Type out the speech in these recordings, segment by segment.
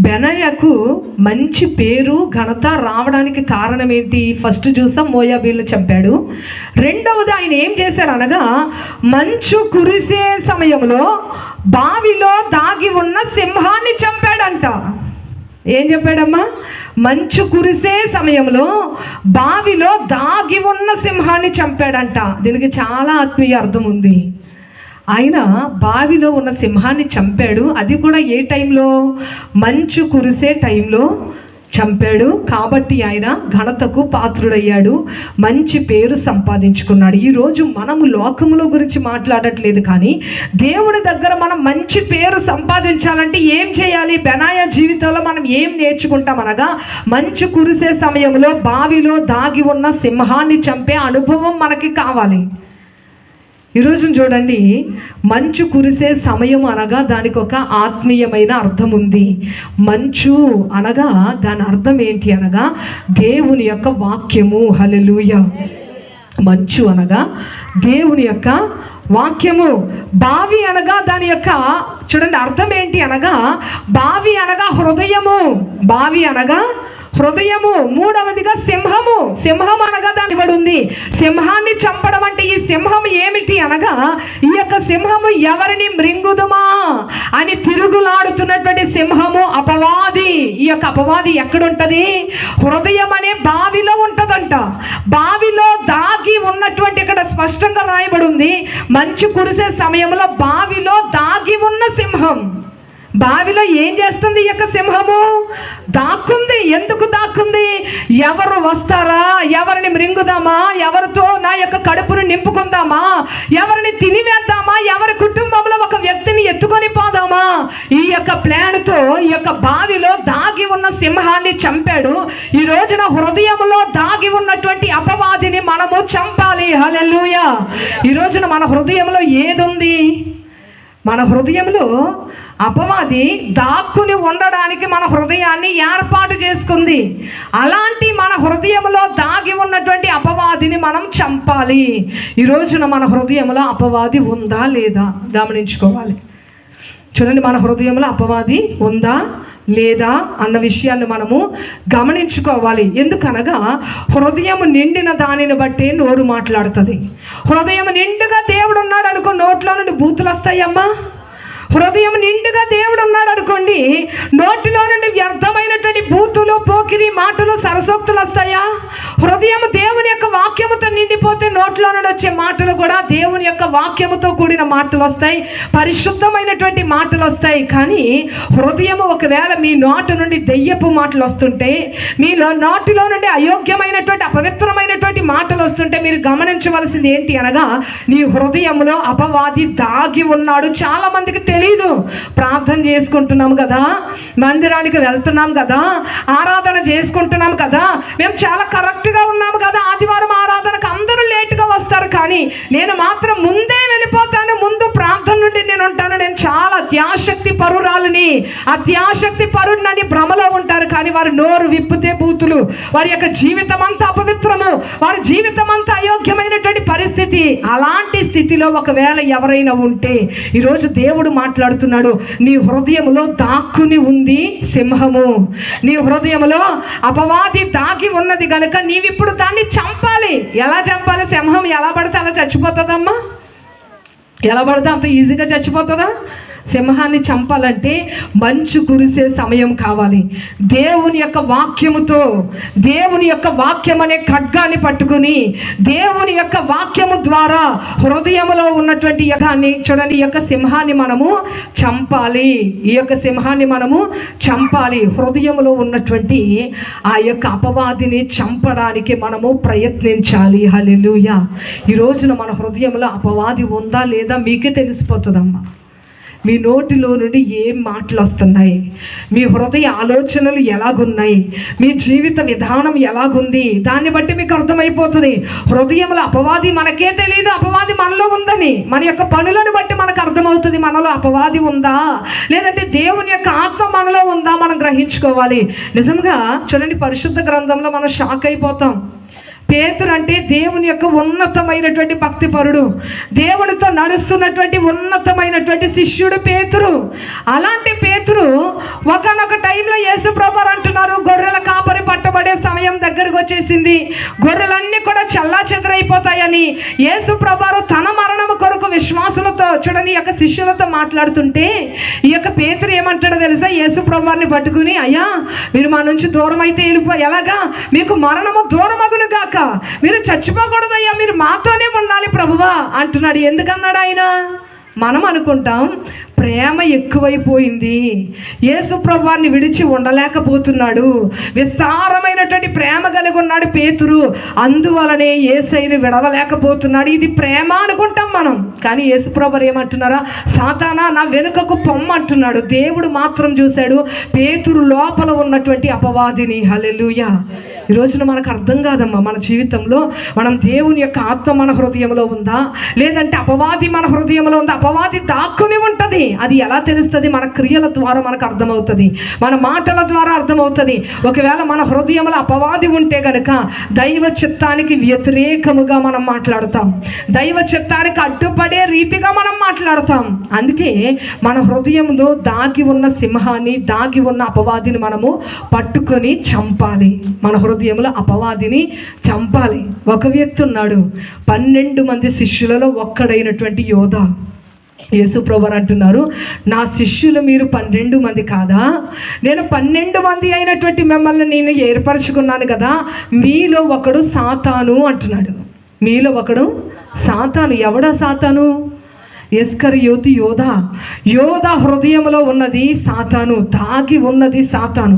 బెనయకు మంచి పేరు ఘనత రావడానికి కారణం ఏంటి ఫస్ట్ చూసాం మోయాబీలు చంపాడు. రెండవది ఆయన ఏం చేశారు అనగా మంచు కురిసే సమయంలో బావిలో దాగి ఉన్న సింహాన్ని చంపాడంట. ఏం చెప్పాడమ్మా? మంచు కురిసే సమయంలో బావిలో దాగి ఉన్న సింహాన్ని చంపాడంట. దీనికి చాలా ఆత్మీయ అర్థం ఉంది. ఆయన బావిలో ఉన్న సింహాన్ని చంపాడు. అది కూడా ఏ టైంలో? మంచు కురిసే టైంలో చంపాడు. కాబట్టి ఆయన ఘనతకు పాత్రుడయ్యాడు. మంచి పేరు సంపాదించుకున్నాడు. ఈరోజు మనము లోకముల గురించి మాట్లాడట్లేదు కానీ దేవుని దగ్గర మనం మంచి పేరు సంపాదించాలంటే ఏం చేయాలి? బెనాయ జీవితంలో మనం ఏం నేర్చుకుంటాం అనగా మంచు కురిసే సమయంలో బావిలో దాగి ఉన్న సింహాన్ని చంపే అనుభవం మనకి కావాలి. ఈరోజు చూడండి మంచు కురిసే సమయం అనగా దానికి ఒక ఆత్మీయమైన అర్థం ఉంది. మంచు అనగా దాని అర్థం ఏంటి అనగా దేవుని యొక్క వాక్యము. హల్లెలూయ. మంచు అనగా దేవుని యొక్క వాక్యము. బావి అనగా దాని యొక్క చూడండి అర్థం ఏంటి అనగా బావి అనగా హృదయము. బావి అనగా హృదయము మూడవదిగా సింహము. సింహం అనగా దాని ఉంది. సింహాన్ని చంపడం అంటే ఈ సింహం ఏమిటి అనగా ఈ యొక్క సింహము ఎవరిని మృంగుదుమా అని తిరుగులాడుతున్నటువంటి సింహము అపవాది. ఈ యొక్క అపవాది ఎక్కడుంటది? హృదయం అనే బావిలో ఉంటదంట. బావిలో దాగి ఉన్నటువంటి ఇక్కడ స్పష్టంగా రాయబడి ఉంది. మంచు కురిసే సమయంలో బావిలో దాగి ఉన్న సింహం. బావిలో ఏం చేస్తుంది ఈ యొక్క సింహము? దాక్కుంది. ఎందుకు దాక్కుంది? ఎవరు వస్తారా? ఎవరిని మృంగుదామా? ఎవరితో నా యొక్క కడుపును నింపుకుందామా? ఎవరిని తినివేద్దామా? ఎవరి కుటుంబంలో ఒక వ్యక్తిని ఎత్తుకొని పోదామా? ఈ యొక్క ప్లాన్తో ఈ యొక్క బావిలో దాగి ఉన్న సింహాన్ని చంపాడు. ఈ రోజున హృదయంలో దాగి ఉన్నటువంటి అపవాదిని మనము చంపాలి. హల్లెలూయ. ఈ రోజున మన హృదయంలో ఏదుంది? మన హృదయంలో అపవాది దాక్కుని ఉండడానికి మన హృదయాన్ని ఏర్పాటు చేసుకుంది. అలాంటి మన హృదయంలో దాగి ఉన్నటువంటి అపవాదిని మనం చంపాలి. ఈ రోజున మన హృదయంలో అపవాది ఉందా లేదా గమనించుకోవాలి. చూడండి మన హృదయంలో అపవాది ఉందా లేదా అన్న విషయాన్ని మనము గమనించుకోవాలి. ఎందుకనగా హృదయం నిండిన దానిని బట్టి నోరు మాట్లాడుతుంది. హృదయం నిండుగా దేవుడు ఉన్నాడు అనుకో నోట్లో నుండి బూతులు వస్తాయమ్మా. హృదయం నిండుగా దేవుడు ఉన్నాడు అనుకోండి నోటిలో నుండి వ్యర్థమైనటువంటి బూతులు పోకిరి మాటలు సరసోక్తులు వస్తాయా? హృదయం వాక్యముతో నిండిపోతే నోట్లో నుండి వచ్చే మాటలు కూడా దేవుని యొక్క వాక్యముతో కూడిన మాటలు వస్తాయి. పరిశుద్ధమైనటువంటి మాటలు వస్తాయి. కానీ హృదయం ఒకవేళ మీ నోటి నుండి దెయ్యపు మాటలు వస్తుంటే మీ నోటిలో నుండి అయోగ్యమైనటువంటి అపవిత్రమైనటువంటి మాటలు వస్తుంటే మీరు గమనించవలసింది ఏంటి అనగా నీ హృదయంలో అపవాది దాగి ఉన్నాడు. చాలా మందికి తెలియదు ప్రార్థన చేసుకుంటున్నాం కదా. మందిరానికి వెళ్తున్నాం కదా. ఆరాధన చేసుకుంటున్నాం కదా. మేము చాలా కరెక్ట్గా ఉన్నాము కదా. ఆదివారం ఆరాధనకు అందరూ లేటుగా వస్తారు కానీ నేను మాత్రం ముందే వెళ్ళిపోతాను. ముందు ప్రార్థన నుండి నేను ఉంటాను. నేను చాలా అత్యాశక్తి పరురాలని. అత్యాశక్తి పరుడినని భ్రమలో ఉంటారు కానీ వారు నోరు విప్పితే బూతులు వారి యొక్క జీవితం అంతా అపవిత్రము వారి జీవితం అంతా అయోగ్యమైనటువంటి పరిస్థితి. అలాంటి స్థితిలో ఒకవేళ ఎవరైనా ఉంటే ఈరోజు దేవుడు మాట్లాడుతున్నాడు నీ హృదయములో దాక్కుని ఉంది సింహము. నీ హృదయములో అపవాది దాగి ఉన్నది కనుక నీవిప్పుడు దాన్ని చంపాలి. ఎలా చంపాలి? సింహం ఎలా పడితే అలా చచ్చిపోతుందమ్మా? ఎలా పడితే అంత ఈజీగా చచ్చిపోతుందా? సింహాన్ని చంపాలంటే మంచు కురిసే సమయం కావాలి. దేవుని యొక్క వాక్యముతో దేవుని యొక్క వాక్యం అనే ఖడ్గాన్ని పట్టుకుని దేవుని యొక్క వాక్యము ద్వారా హృదయంలో ఉన్నటువంటి యగాన్ని చూడండి ఈ యొక్క సింహాన్ని మనము చంపాలి. ఈ యొక్క సింహాన్ని మనము చంపాలి. హృదయంలో ఉన్నటువంటి ఆ యొక్క అపవాదిని చంపడానికి మనము ప్రయత్నించాలి. హల్లెలూయా. ఈ రోజున మన హృదయంలో అపవాది ఉందా లేదా మీకే తెలిసిపోతుందమ్మా. మీ నోటిలో నుండి ఏం మాటలు వస్తున్నాయి? మీ హృదయ ఆలోచనలు ఎలాగున్నాయి? మీ జీవిత విధానం ఎలాగుంది? దాన్ని బట్టి మీకు అర్థమైపోతుంది. హృదయంలో అపవాది మనకే తెలియదు అపవాది మనలో ఉందని. మన యొక్క పనులను బట్టి మనకు అర్థమవుతుంది మనలో అపవాది ఉందా? లేదంటే దేవుని యొక్క ఆత్మ మనలో ఉందా? మనం గ్రహించుకోవాలి. నిజంగా చూడండి పరిశుద్ధ గ్రంథంలో మనం షాక్ అయిపోతాం. పేతురు అంటే దేవుని యొక్క ఉన్నతమైనటువంటి భక్తిపరుడు. దేవునితో నడుస్తున్నటువంటి ఉన్నతమైనటువంటి శిష్యుడు పేతురు. అలాంటి పేతురు ఒకనొక టైంలో యేసు ప్రభు అంటున్నారు గొర్రెల కాపరి పట్టబడే సమయం దగ్గరకు వచ్చేసింది. గొర్రెలన్నీ కూడా చల్లా చెదరైపోతాయని యేసు ప్రభారు తన మరణం విశ్వాసంతో చూడండి చూడని ఈ యొక్క శిష్యులతో మాట్లాడుతుంటే ఈ యొక్క పేతురు ఏమంటాడో తెలుసా? యేసు ప్రభాన్ని పట్టుకుని అయ్యా మీరు మా నుంచి దూరం అయితే వెళ్ళిపో. ఎలాగా? మీకు మరణము దూరమగును గాక. మీరు చచ్చిపోకూడదయ్యా. మీరు మాతోనే ఉండాలి ప్రభువా. అంటున్నాడు. ఎందుకన్నాడు ఆయన? మనం అనుకుంటాం ప్రేమ ఎక్కువైపోయింది. యేసుప్రభాన్ని విడిచి ఉండలేకపోతున్నాడు. విస్తారమైనటువంటి ప్రేమ కలిగి ఉన్నాడు పేతురు. అందువలనే ఏసైని విడవలేకపోతున్నాడు. ఇది ప్రేమ అనుకుంటాం మనం. కానీ యేసుప్రభర్ ఏమంటున్నారా? సాతానా నా వెనుకకు పొమ్మంటున్నాడు. దేవుడు మాత్రం చూశాడు పేతురు లోపల ఉన్నటువంటి అపవాదిని. హల్లెలూయా. ఈ రోజున మనకు అర్థం కాదమ్మా. మన జీవితంలో మనం దేవుని యొక్క ఆత్మ మన హృదయంలో ఉందా? లేదంటే అపవాది మన హృదయంలో ఉందా? అపవాది దాక్కుని కానీ అది ఎలా తెలుస్తుంది? మన క్రియల ద్వారా మనకు అర్థమవుతుంది. మన మాటల ద్వారా అర్థమవుతుంది. ఒకవేళ మన హృదయంలో అపవాది ఉంటే గనుక దైవ చిత్తానికి వ్యతిరేకముగా మనం మాట్లాడతాం. దైవ చిత్తానికి అడ్డుపడే రీతిగా మనం మాట్లాడతాం. అందుకే మన హృదయంలో దాగి ఉన్న సింహాన్ని దాగి ఉన్న అపవాదిని మనము పట్టుకొని చంపాలి. మన హృదయంలో అపవాదిని చంపాలి. ఒక వ్యక్తి ఉన్నాడు. పన్నెండు మంది శిష్యులలో ఒక్కడైనటువంటి యోధ. యేసుప్రభు అంటున్నారు నా శిష్యులు మీరు పన్నెండు మంది కాదా? నేను పన్నెండు మంది అయినటువంటి మిమ్మల్ని నేను ఏర్పరచుకున్నాను కదా మీలో ఒకడు సాతాను అంటున్నాడు. మీలో ఒకడు సాతాను. ఎవడా సాతాను? ఎస్కర్ యోతి యోధ. యోధ హృదయంలో ఉన్నది సాతాను తాగి ఉన్నది సాతాను.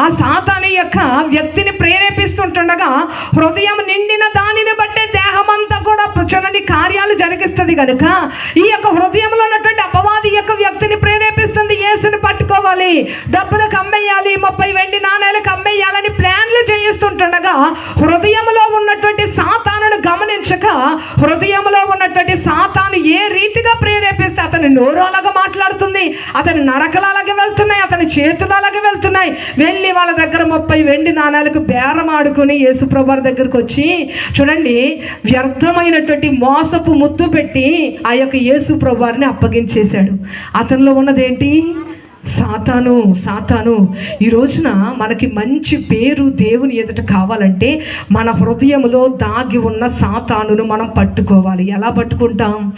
ఆ సాతాను యొక్క వ్యక్తిని ప్రేరేపిస్తుంటుండగా హృదయం నిండిన దానిని బట్టే దేహమంతా కూడా చూడండి కార్యాలు జరిగిస్తుంది కనుక ఈ యొక్క హృదయంలో ఉన్నటువంటి అపవాది యొక్క వ్యక్తిని ప్రేరేపిస్తుంది. యేసుని పట్టుకోవాలి. డబ్బులకు అమ్మేయాలి ముప్పై వెండి నాణేలకు అమ్మేయాలని ప్లాన్లు చేయిస్తుంటుండగా హృదయంలో ఉన్నటువంటి సాతానును గమనించక హృదయంలో ఉన్నటువంటి సాతాను ఏ రీతిగా ప్రేరేపిస్తే అతని నోరు అలాగా మాట్లాడుతుంది. అతని నరకలు అలాగే వెళ్తున్నాయి వెళ్తున్నాయి. వెళ్ళి వాళ్ళ దగ్గర ముప్పై వెండి నాణాలకు బేరం ఆడుకుని యేసుప్రభు దగ్గరకు వచ్చి చూడండి వ్యర్థమైనటువంటి మోసపు ముద్దు పెట్టి ఆ యొక్క యేసుప్రభువారిని అప్పగించేశాడు. అతనిలో ఉన్నదేంటి? సాతాను సాతాను. ఈ రోజున మనకి మంచి పేరు దేవుని ఎదుట కావాలంటే మన హృదయంలో దాగి ఉన్న సాతానును మనం పట్టుకోవాలి. ఎలా పట్టుకుంటాం?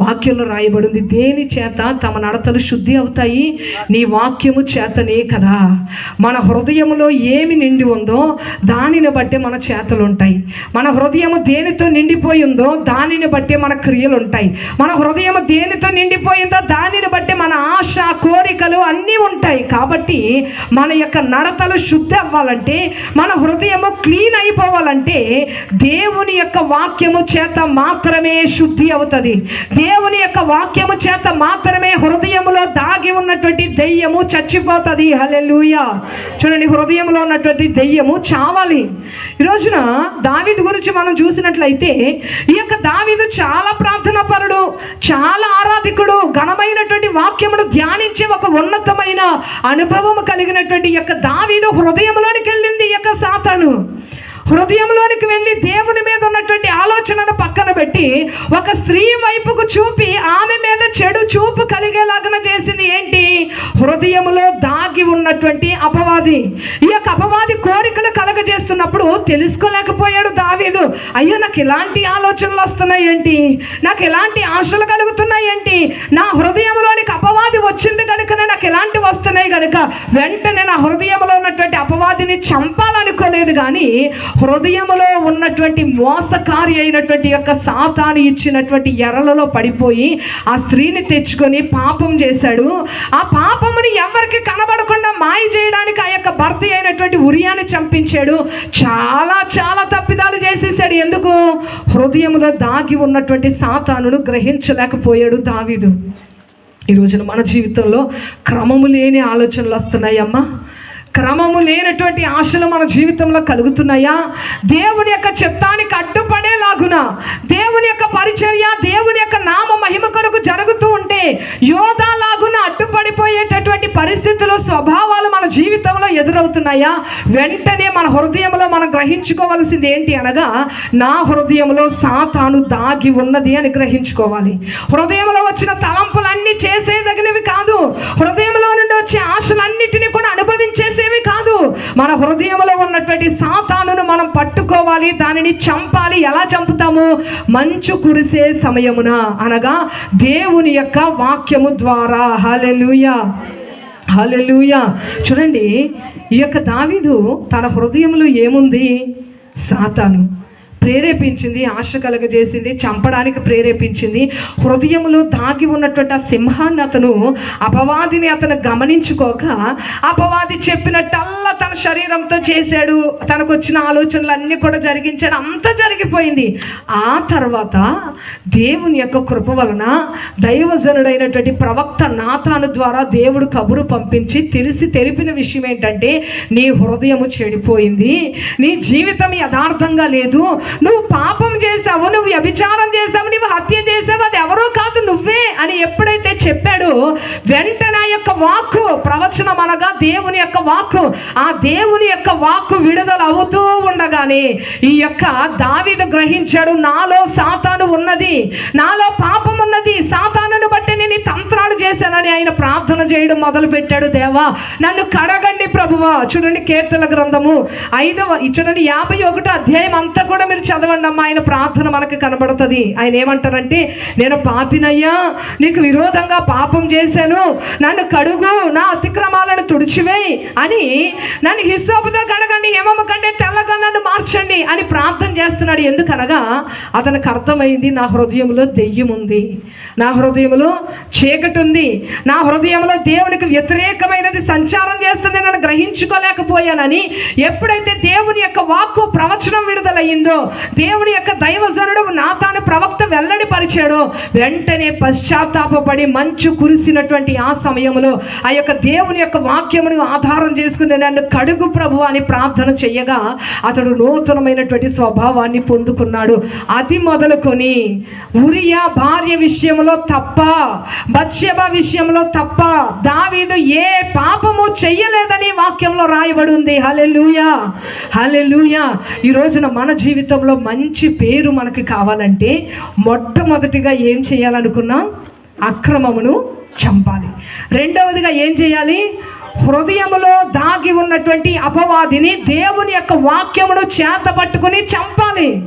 వాక్యంలో రాయబడింది దేని చేత తమ నడతలు శుద్ధి అవుతాయి? నీ వాక్యము చేతనే కదా. మన హృదయంలో ఏమి నిండి ఉందో దానిని బట్టే మన చేతలు ఉంటాయి మన హృదయము దేనితో నిండిపోయి ఉందో దానిని బట్టే మన క్రియలు ఉంటాయి మన హృదయము దేనితో నిండిపోయిందో దానిని బట్టే మన ఆశ కోరికలు అన్నీ ఉంటాయి. కాబట్టి మన యొక్క నడతలు శుద్ధి అవ్వాలంటే మన హృదయము క్లీన్ అయిపోవాలంటే దేవుని యొక్క వాక్యము చేత మాత్రమే శుద్ధి అవుతుంది. దేవుని యొక్క వాక్యము చేత మాత్రమే హృదయములో దాగి ఉన్నటువంటి దెయ్యము చచ్చిపోతుంది. హలెలుయ చూడండి హృదయంలో ఉన్నటువంటి దెయ్యము చావాలి. ఈ రోజున గురించి మనం చూసినట్లయితే ఈ యొక్క దావిదు చాలా ప్రార్థన పరుడు చాలా ఆరాధికుడు ఘనమైనటువంటి వాక్యమును ధ్యానించే ఒక ఉన్నతమైన అనుభవం కలిగినటువంటి ఈ యొక్క దావిదు హృదయంలోనికి వెళ్ళింది ఈ యొక్క సాతాను. హృదయంలోనికి వెళ్ళి దేవుని మీద ఉన్నటువంటి ఆలోచనను పక్కన పెట్టి ఒక స్త్రీ వైపుకు చూపి ఆమె మీద చెడు చూపు కలిగేలాగా చేసింది ఏంటి? హృదయంలో దాగి ఉన్నటువంటి అపవాది. ఈ యొక్క అపవాది కోరికలు కలగజేస్తున్నప్పుడు తెలుసుకోలేకపోయాడు దావీదు. అయ్యో నాకు ఇలాంటి ఆలోచనలు వస్తున్నాయి ఏంటి నాకు ఎలాంటి ఆశలు కలుగుతున్నాయి ఏంటి నా హృదయంలోనికి అపవాది వచ్చింది కనుకనే నాకు ఎలాంటి వస్తున్నాయి కనుక వెంటనే నా హృదయంలో ఉన్నటువంటి అపవాదిని చంపాలనుకోలేదు కానీ హృదయంలో ఉన్నటువంటి మోసకారి అయినటువంటి యొక్క సాతాను ఇచ్చినటువంటి ఎరలలో పడిపోయి ఆ స్త్రీని తెచ్చుకొని పాపం చేశాడు. ఆ పాపముని ఎవరికి కనబడకుండా మాయ చేయడానికి ఆ యొక్క భర్త అయినటువంటి ఉరియాని చంపించాడు. చాలా చాలా తప్పిదాలు చేసేసాడు. ఎందుకు? హృదయంలో దాగి ఉన్నటువంటి సాతానును గ్రహించలేకపోయాడు దావీదు. ఈ రోజున మన జీవితంలో క్రమము లేని ఆలోచనలు వస్తున్నాయమ్మా. క్రమము లేనటువంటి ఆశలు మన జీవితంలో కలుగుతున్నాయా? దేవుని యొక్క చిత్తానికి అడ్డుపడేలాగున దేవుని యొక్క పరిచర్య దేవుని యొక్క నామ మహిమ కొరకు జరుగుతూ ఉంటే యోధాలాగున అడ్డుపడిపోయేటటువంటి పరిస్థితులు స్వభావాలు మన జీవితంలో ఎదురవుతున్నాయా? వెంటనే మన హృదయంలో మనం గ్రహించుకోవాల్సింది ఏంటి అనగా నా హృదయంలో సాతాను దాగి ఉన్నది అని గ్రహించుకోవాలి. హృదయంలో వచ్చిన తలంపులన్నీ చేసేదగినవి కాదు. హృదయంలో వచ్చే ఆశలన్నిటిని కూడా అనుభవించేసేవి కాదు. మన హృదయంలో ఉన్నటువంటి సాతానును మనం పట్టుకోవాలి దానిని చంపాలి. ఎలా చంపుతాము? మంచు కురిసే సమయమున అనగా దేవుని యొక్క వాక్యము ద్వారా. హలెలుయ హలెలుయ చూడండి ఈ యొక్క దావిదు తన హృదయంలో ఏముంది? సాతాను. ప్రేరేపించింది ఆశ కలగజేసింది చంపడానికి ప్రేరేపించింది. హృదయంలో దాగి ఉన్నటువంటి ఆ సింహాన్ని అతను అపవాదిని అతను గమనించుకోక అపవాది చెప్పినట్టల్లా తన శరీరంతో చేశాడు. తనకు వచ్చిన ఆలోచనలు అన్నీ కూడా జరిగించాడు. అంతా జరిగిపోయింది. ఆ తర్వాత దేవుని యొక్క కృప వలన దైవజనుడైనటువంటి ప్రవక్త నాతాను ద్వారా దేవుడు కబురు పంపించి తెలిసి తెలిపిన విషయం ఏంటంటే నీ హృదయము చెడిపోయింది. నీ జీవితం యథార్థంగా లేదు. నువ్వు పాపం చేసావు నువ్వు వ్యభిచారం చేసావు నువ్వు హత్య చేసావు అది ఎవరో కాదు నువ్వే అని ఎప్పుడైతే చెప్పాడో వెంటనే యొక్క వాక్కు ప్రవచనం అనగా దేవుని యొక్క వాక్కు. ఆ దేవుని యొక్క వాక్కు విడుదల అవుతూ ఉండగానే ఈ యొక్క దావిదు గ్రహించాడు నాలో సాతాను ఉన్నది నాలో పాపం ఉన్నది సాతానును బట్టి నేను తంత్రాలు చేశానని ఆయన ప్రార్థన చేయడం మొదలు పెట్టాడు దేవా. నన్ను కడగండి ప్రభువా. చూడండి కీర్తన గ్రంథము ఐదవ చూడండి యాభై ఒకటో అధ్యాయం అంతా కూడా మీరు చదవండి అమ్మా ఆయన ప్రార్థన మనకు కనబడుతుంది. ఆయన ఏమంటారంటే నేను పాపినయ్యా నీకు విరోధంగా పాపం చేశాను. నన్ను కడుగు నా అతిక్రమాలను తుడిచివేయి అని నన్ను హిస్సోపుతో కడగండి ఏమమ్మ కంటే తెల్లగా నన్ను మార్చండి అని ప్రార్థన చేస్తున్నాడు. ఎందుకనగా అతనికి అర్థమైంది నా హృదయంలో దెయ్యం ఉంది. నా హృదయంలో చీకటి ఉంది. నా హృదయంలో దేవునికి వ్యతిరేకమైనది సంచారం చేస్తుంది నన్ను గ్రహించుకోలేకపోయానని ఎప్పుడైతే దేవుని యొక్క వాక్కు ప్రవచనం అయిందో దేవుని యొక్క దైవజనుడు నాతాను ప్రవక్త వెల్లడి పరిచాడో. వెంటనే పశ్చాత్తాపడి మంచు కురిసినటువంటి ఆ సమయంలో ఆ యొక్క దేవుని యొక్క వాక్యమును ఆధారం చేసుకుని నన్ను కడుగు ప్రభు అని ప్రార్థన చెయ్యగా అతడు నూతనమైనటువంటి స్వభావాన్ని పొందుకున్నాడు. అది మొదలుకొని ఉరియా భార్య విషయంలో తప్ప బత్షెబ విషయంలో తప్ప దావీదు ఏ పాపము చెయ్యలేదని వాక్యంలో రాయబడి ఉంది. హలెలుయా హలెలుయా ఈ రోజున మన జీవితంలో మంచి పేరు మనకి కావాలంటే మొట్టమొదటిగా ఏం చేయాలనుకున్నాం? అక్రమమును చంపాలి. రెండవదిగా ఏం చేయాలి? హృదయములో దాగి ఉన్నటువంటి అపవాదిని దేవుని యొక్క వాక్యమును చేత పట్టుకుని చంపాలి.